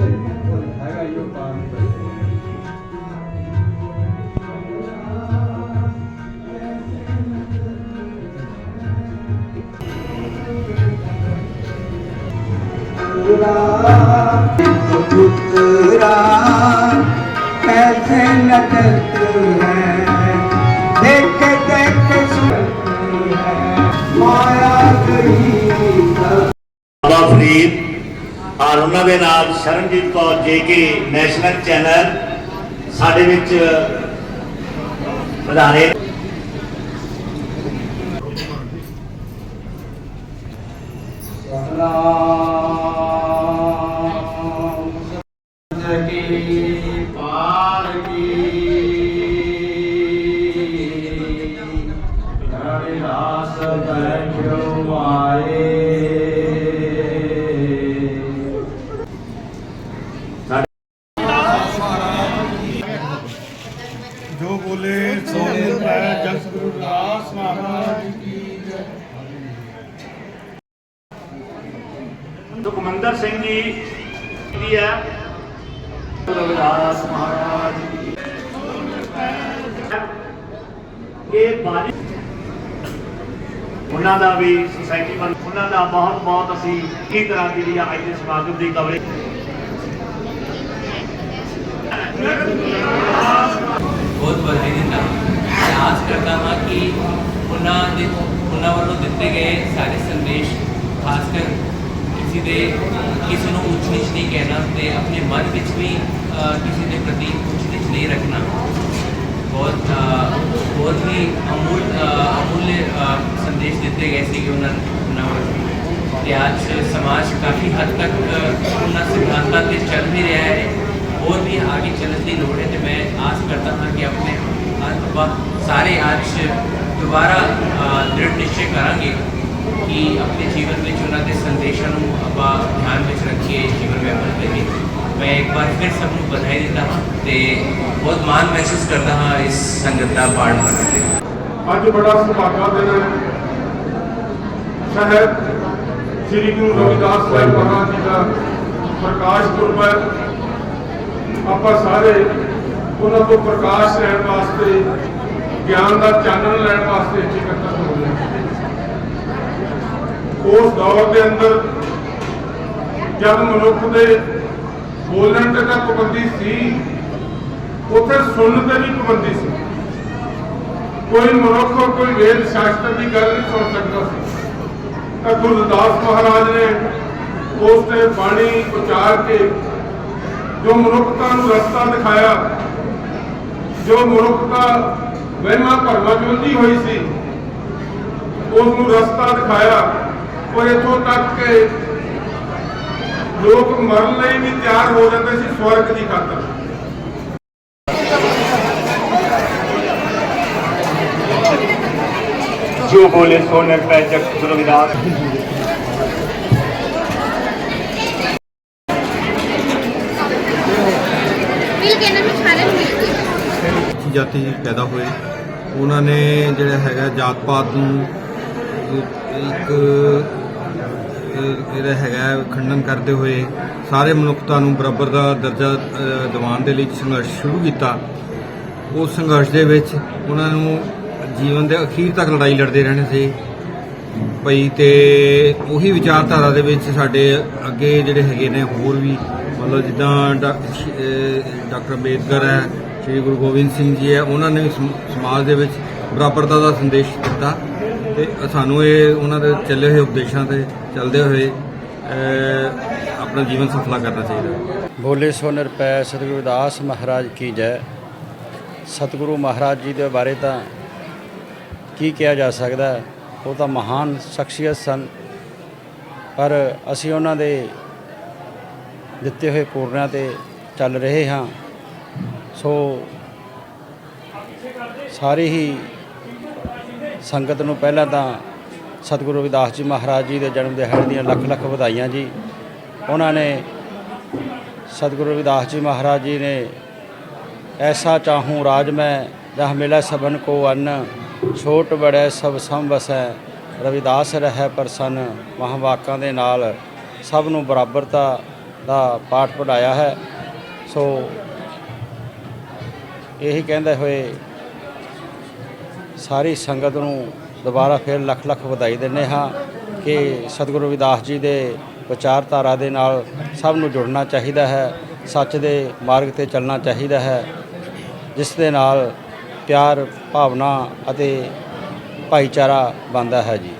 ਹੈਗਾ ਇਹੋ ਪਾਰ ਪੁੱਤਰਾ ਐਸੇ ਨਤ ਉਹਨਾਂ ਦੇ ਨਾਲ ਸ਼ਰਨਜੀਤ ਕੌਰ ਕੇ ਨੈਸ਼ਨਲ ਚੈਨਲ ਸਾਡੇ ਵਿੱਚ ਵਧਾਰੇ ਸਲਾਮ ਜੈ ਕੀ ਪਾਰ ਕੀ ਸੁਖਮੰਦਰ ਸਿੰਘ ਜੀ ਦੀ ਹੈ। ਰਵਿਦਾਸ ਮਹਾਰਾਜ ਇਹ ਬਾਣੀ ਉਹਨਾਂ ਦਾ ਵੀ ਸੁਸਾਇਟੀ ਵੱਲ ਉਹਨਾਂ ਦਾ ਬਹੁਤ ਬਹੁਤ ਅਸੀਂ ਕੀ ਤਰ੍ਹਾਂ ਦੀ ਜਿਹੜੀ ਅੱਜ ਦੇ ਸਮਾਗਮ ਦੀ ਕਵਰੇਜ ਬਹੁਤ ਵਧਾਈ ਦਿੰਦਾ ਮੈਂ ਆਸ ਕਰਦਾ ਹਾਂ ਕਿ ਉਹਨਾਂ ਦੇ ਉਹਨਾਂ ਵੱਲੋਂ ਦਿੱਤੇ ਗਏ ਸਾਰੇ ਸੰਦੇਸ਼ ਖਾਸ ਕਰ ਕਿਸੇ ਦੇ ਕਿਸੇ ਨੂੰ ਉੱਚ ਨੀਚ ਨਹੀਂ ਕਹਿਣਾ ਤੇ ਆਪਣੇ ਮਨ ਵਿੱਚ ਵੀ ਕਿਸੇ ਦੇ ਪ੍ਰਤੀ ਉੱਚ ਨੀਚ ਨਹੀਂ ਰੱਖਣਾ। ਬਹੁਤ ਅਹ, ਬਹੁਤ ਹੀ ਅਮੂਲ ਅਹ, ਸੰਦੇਸ਼ ਦਿੱਤੇ ਗਏ ਸੀ ਉਹਨਾਂ ਉਹਨਾਂ ਵੱਲੋਂ। ਤੇ ਅੱਜ ਸਮਾਜ ਕਾਫੀ ਹੱਦ ਤੱਕ ਉਹਨਾਂ ਸਿਧਾਂਤਾਂ ਤੇ ਚੱਲ ਵੀ ਰਿਹਾ ਹੈ। ਹੋਰ ਵੀ ਆगे ਚੱਲਣ ਦੀ ਲੋੜ ਹੈ ਤੇ ਮੈਂ ਆਸ ਕਰਦਾ ਹਾਂ ਕਿ ਆਪਣੇ ਆਪਾਂ ਸਾਰੇ ਅੱਜ ਦੁਬਾਰਾ ਦ੍ਰਿੜ ਨਿਸ਼ਚੈ ਕਰਾਂਗੇ। ਕਿ ਆਪਣੇ ਜੀਵਨ ਵਿੱਚ ਉਹਨਾਂ ਦੇ ਸੰਦੇਸ਼ਾਂ ਨੂੰ ਆਪਾਂ ਧਿਆਨ ਵਿੱਚ ਰੱਖੀਏ, ਜੀਵਨ ਵਿਆਪਨ ਅਮਲ ਕਰੀਏ ਮੈਂ ਇੱਕ ਵਾਰ ਫਿਰ ਸਭ ਨੂੰ ਵਧਾਈ ਦਿੰਦਾ ਹਾਂ ਤੇ ਬਹੁਤ ਮਾਣ ਮਹਿਸੂਸ ਕਰਦਾ ਹਾਂ ਇਸ ਸੰਗਤ ਦਾ ਪਾਠ ਕਰਨ ਤੇ। ਅੱਜ ਬੜਾ ਸੁਭਾਗਾ ਦਿਨ ਹੈ। ਸ਼ਹਿਰ ਸ੍ਰੀ ਗੁਰੂ ਰਵਿਦਾਸ ਸਾਹਿਬ ਮਹਾਰਾਜ ਜੀ ਦਾ ਪ੍ਰਕਾਸ਼ ਪੁਰਬ ਹੈ। ਆਪਾਂ ਸਾਰੇ ਉਹਨਾਂ ਤੋਂ ਪ੍ਰਕਾਸ਼ ਲੈਣ ਵਾਸਤੇ, ਗਿਆਨ ਦਾ ਚਾਨਣ ਲੈਣ ਵਾਸਤੇ ਇੱਥੇ ਇਕੱਤਰ ਉਸ ਦੌਰ ਦੇ ਅੰਦਰ ਜਦ ਮਨੁੱਖ ਦੇ ਬੋਲਣ ਤੇ ਤਾਂ ਪਾਬੰਦੀ ਸੀ, ਉੱਥੇ ਸੁਣਨ ਤੇ ਵੀ ਪਾਬੰਦੀ ਸੀ। ਕੋਈ ਮਨੁੱਖ ਕੋਈ ਵੇਦ ਸ਼ਾਸਤਰ ਦੀ ਗੱਲ ਨਹੀਂ ਸੁਣ ਸਕਦਾ ਸੀ। ਤਾਂ ਗੁਰਦਾਸ ਮਹਾਰਾਜ ਨੇ ਉਸ ਤੇ ਬਾਣੀ ਉਚਾਰ ਕੇ ਜੋ ਮਨੁੱਖਤਾ ਨੂੰ ਰਸਤਾ ਦਿਖਾਇਆ, ਜੋ ਮਨੁੱਖਤਾ ਵਹਿਮਾਂ ਭਰਮਾਂ ਚ ਉਲਝੀ ਹੋਈ ਸੀ, ਉਸ ਨੂੰ ਰਸਤਾ ਦਿਖਾਇਆ। ਔਰ ਇੱਥੋਂ ਤੱਕ ਕਿ ਲੋਕ ਮਰਨ ਲਈ ਵੀ ਤਿਆਰ ਹੋ ਜਾਂਦੇ ਸੀ ਸਵਰਗ ਦੀ ਖਾਤਰ। ਜੋ ਬੋਲੇ ਸੋ ਨਿਰਭੈ ਜਗਤ ਗੁਰੂ ਰਵਿਦਾਸ ਮਿਲ ਕੇ ਨਾ ਸਾਰਿਆਂ ਨੂੰ ਮਿਲ ਕੇ। ਉੱਚੀ ਜਾਤੀ ਪੈਦਾ ਹੋਏ। ਉਹਨਾਂ ਨੇ ਜਿਹੜਾ ਹੈਗਾ ਜਾਤ ਪਾਤ ਨੂੰ ਇੱਕ ਜਿਹੜਾ ਹੈਗਾ ਖੰਡਨ ਕਰਦੇ ਹੋਏ ਸਾਰੇ ਮਨੁੱਖਤਾ ਨੂੰ ਬਰਾਬਰ ਦਾ ਦਰਜਾ ਦਿਵਾਉਣ ਦੇ ਲਈ ਸੰਘਰਸ਼ ਸ਼ੁਰੂ ਕੀਤਾ। ਉਸ ਸੰਘਰਸ਼ ਦੇ ਵਿੱਚ ਉਹਨਾਂ ਨੂੰ ਜੀਵਨ ਦੇ ਅਖੀਰ ਤੱਕ ਲੜਾਈ ਲੜਦੇ ਰਹਿਣੇ ਸੀ। ਪਈ ਤੇ ਉਹੀ ਵਿਚਾਰਧਾਰਾ ਦੇ ਵਿੱਚ ਸਾਡੇ ਅੱਗੇ ਜਿਹੜੇ ਹੈਗੇ ਨੇ ਹੋਰ ਵੀ, ਮਤਲਬ ਜਿੱਦਾਂ ਡਾ- ਡਾਕਟਰ ਅੰਬੇਦਕਰ ਹੈ, ਸ੍ਰੀ ਗੁਰੂ ਗੋਬਿੰਦ ਸਿੰਘ ਜੀ ਹੈ, ਉਹਨਾਂ ਨੇ ਵੀ ਸਮਾਜ ਦੇ ਵਿੱਚ ਬਰਾਬਰਤਾ ਦਾ ਸੰਦੇਸ਼ ਦਿੱਤਾ। ਤੇ ਸਾਨੂੰ ਇਹ ਉਹਨਾਂ ਦੇ ਚੱਲੇ ਹੋਏ ਉਪਦੇਸ਼ਾਂ ਤੇ ਚੱਲਦੇ ਹੋਏ ਆਪਣਾ ਜੀਵਨ ਸਫਲਾ ਕਰਨਾ ਚਾਹੀਦਾ ਬੋਲੇ ਸੋ ਨਿਰਪੈ ਸਤਿਗੁਰੂ ਦਾਸ ਮਹਾਰਾਜ ਕੀ ਜੈ। ਸਤਿਗੁਰੂ ਮਹਾਰਾਜ ਜੀ ਦੇ ਬਾਰੇ ਤਾਂ ਕੀ ਕਿਹਾ ਜਾ ਸਕਦਾ ਉਹ ਤਾਂ ਮਹਾਨ ਸ਼ਖਸੀਅਤ ਸਨ। ਪਰ ਅਸੀਂ ਉਹਨਾਂ ਦੇ ਦਿੱਤੇ ਹੋਏ ਪੂਰਨਿਆਂ ਤੇ ਚੱਲ ਰਹੇ ਹਾਂ। ਸੋ ਸਾਰੇ ਹੀ ਸੰਗਤ ਨੂੰ ਪਹਿਲਾਂ ਤਾਂ ਸਤਿਗੁਰੂ ਰਵਿਦਾਸ ਜੀ ਮਹਾਰਾਜ ਜੀ ਦੇ ਜਨਮ ਦਿਹਾੜੇ ਦੀਆਂ ਲੱਖ ਲੱਖ ਵਧਾਈਆਂ ਜੀ। ਉਹਨਾਂ ਨੇ ਸਤਿਗੁਰੂ ਰਵਿਦਾਸ ਜੀ ਮਹਾਰਾਜ ਜੀ ਨੇ ਐਸਾ ਚਾਹੂੰ ਰਾਜ ਮੈਂ, ਜਹ ਮਿਲੈ ਸਭਨ ਕੋ ਅੰਨ, ਛੋਟ ਬੜੈ ਸਭ ਸੰਭ ਵਸੈ, ਰਵਿਦਾਸ ਰਹਿ ਪ੍ਰਸੰਨ, ਮਹਾਵਾਕਾਂ ਦੇ ਨਾਲ ਸਭ ਨੂੰ ਬਰਾਬਰਤਾ ਦਾ ਪਾਠ ਪੜਾਇਆ ਹੈ। ਸੋ ਇਹੀ ਕਹਿੰਦੇ ਹੋਏ ਸਾਰੀ ਸੰਗਤ ਨੂੰ ਦੁਬਾਰਾ ਫਿਰ ਲੱਖ ਲੱਖ ਵਧਾਈ ਦਿੰਦੇ ਹਾਂ ਕਿ ਸਤਿਗੁਰੂ ਰਵਿਦਾਸ ਜੀ ਦੇ ਵਿਚਾਰਧਾਰਾ ਦੇ ਨਾਲ ਸਭ ਨੂੰ ਜੁੜਨਾ ਚਾਹੀਦਾ ਹੈ, ਸੱਚ ਦੇ ਮਾਰਗ ਤੇ ਚੱਲਣਾ ਚਾਹੀਦਾ ਹੈ, ਜਿਸ ਦੇ ਨਾਲ ਪਿਆਰ, ਭਾਵਨਾ ਅਤੇ ਭਾਈਚਾਰਾ ਬਣਦਾ ਹੈ ਜੀ।